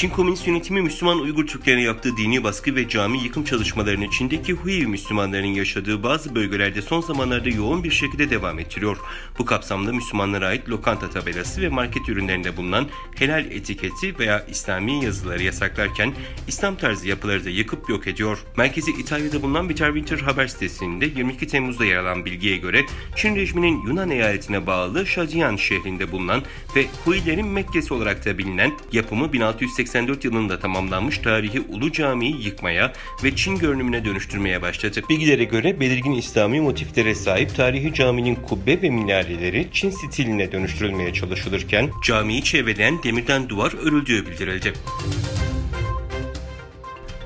Çin Komünist Yönetimi Müslüman Uygur Türklerine yaptığı dini baskı ve cami yıkım çalışmalarını Çin'deki Hui Müslümanların yaşadığı bazı bölgelerde son zamanlarda yoğun bir şekilde devam ettiriyor. Bu kapsamda Müslümanlara ait lokanta tabelası ve market ürünlerinde bulunan helal etiketi veya İslami yazıları yasaklarken İslam tarzı yapıları da yıkıp yok ediyor. Merkezi İtalya'da bulunan Bitter Winter haber sitesinde 22 Temmuz'da yer alan bilgiye göre Çin rejiminin Yunan eyaletine bağlı Şajiyan şehrinde bulunan ve Huilerin Mekke'si olarak da bilinen yapımı 1684 yılında tamamlanmış tarihi Ulu Cami'yi yıkmaya ve Çin görünümüne dönüştürmeye başladı. Bilgilere göre belirgin İslami motiflere sahip tarihi caminin kubbe ve minareleri Çin stiline dönüştürülmeye çalışılırken camiyi çevreleyen demirden duvar örüldüğü bildirildi.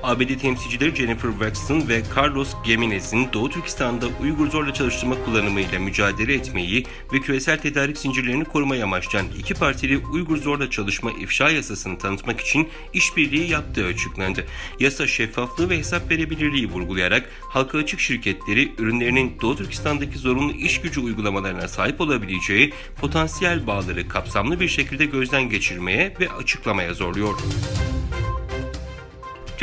ABD temsilcileri Jennifer Wexton ve Carlos Gimenez'in Doğu Türkistan'da Uygur zorla çalıştırma kullanımıyla mücadele etmeyi ve küresel tedarik zincirlerini korumayı amaçlayan iki partili Uygur zorla çalışma ifşa yasasını tanıtmak için işbirliği yaptığı açıklandı. Yasa şeffaflığı ve hesap verebilirliği vurgulayarak halka açık şirketleri ürünlerinin Doğu Türkistan'daki zorunlu iş gücü uygulamalarına sahip olabileceği potansiyel bağları kapsamlı bir şekilde gözden geçirmeye ve açıklamaya zorluyor.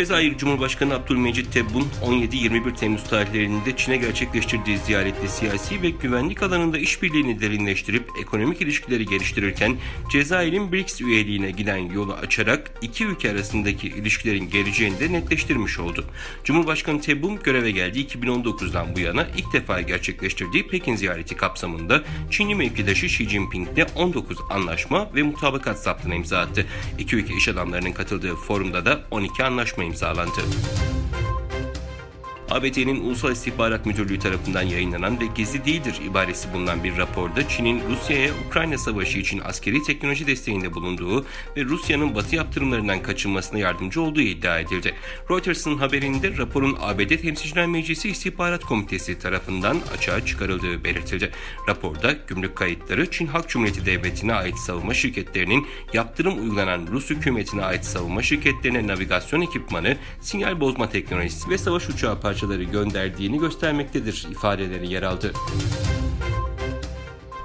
Cezayir Cumhurbaşkanı Abdülmecit Tebboun 17-21 Temmuz tarihlerinde Çin'e gerçekleştirdiği ziyarette siyasi ve güvenlik alanında işbirliğini derinleştirip ekonomik ilişkileri geliştirirken Cezayir'in BRICS üyeliğine giden yolu açarak iki ülke arasındaki ilişkilerin geleceğini de netleştirmiş oldu. Cumhurbaşkanı Tebboun göreve geldiği 2019'dan bu yana ilk defa gerçekleştirdiği Pekin ziyareti kapsamında Çinli mevkidaşı Xi Jinping'le 19 anlaşma ve mutabakat zaptına imza attı. İki ülke iş adamlarının katıldığı forumda da 12 anlaşma im Saarland. ABD'nin Ulusal İstihbarat Müdürlüğü tarafından yayınlanan ve gizli değildir ibaresi bulunan bir raporda Çin'in Rusya'ya Ukrayna Savaşı için askeri teknoloji desteğinde bulunduğu ve Rusya'nın batı yaptırımlarından kaçınmasına yardımcı olduğu iddia edildi. Reuters'ın haberinde raporun ABD Temsilciler Meclisi İstihbarat Komitesi tarafından açığa çıkarıldığı belirtildi. Raporda gümrük kayıtları Çin Halk Cumhuriyeti Devleti'ne ait savunma şirketlerinin yaptırım uygulanan Rus hükümetine ait savunma şirketlerine navigasyon ekipmanı, sinyal bozma teknolojisi ve savaş uçağı parçaları gönderdiğini göstermektedir ifadeleri yer aldı.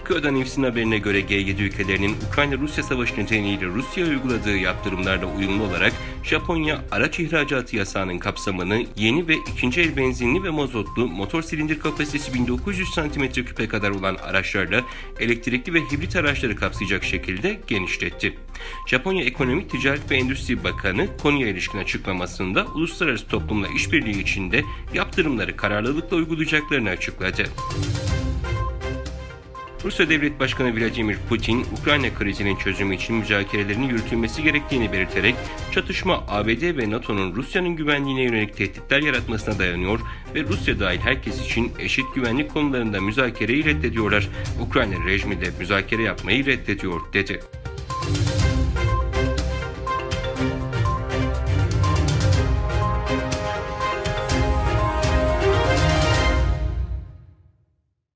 Kyo'da News'in haberine göre G7 ülkelerinin Ukrayna-Rusya savaşı nedeniyle Rusya'ya uyguladığı yaptırımlarla uyumlu olarak Japonya araç ihracatı yasağının kapsamını yeni ve ikinci el benzinli ve mazotlu motor silindir kapasitesi 1900 cm3'e kadar olan araçlarla elektrikli ve hibrit araçları kapsayacak şekilde genişletti. Japonya Ekonomik Ticaret ve Endüstri Bakanı konuya ilişkin açıklamasında uluslararası toplumla işbirliği içinde yaptırımları kararlılıkla uygulayacaklarını açıkladı. Rusya Devlet Başkanı Vladimir Putin, Ukrayna krizinin çözümü için müzakerelerin yürütülmesi gerektiğini belirterek çatışma ABD ve NATO'nun Rusya'nın güvenliğine yönelik tehditler yaratmasına dayanıyor ve Rusya dahil herkes için eşit güvenlik konularında müzakereyi reddediyorlar. Ukrayna rejimi de müzakere yapmayı reddediyor dedi.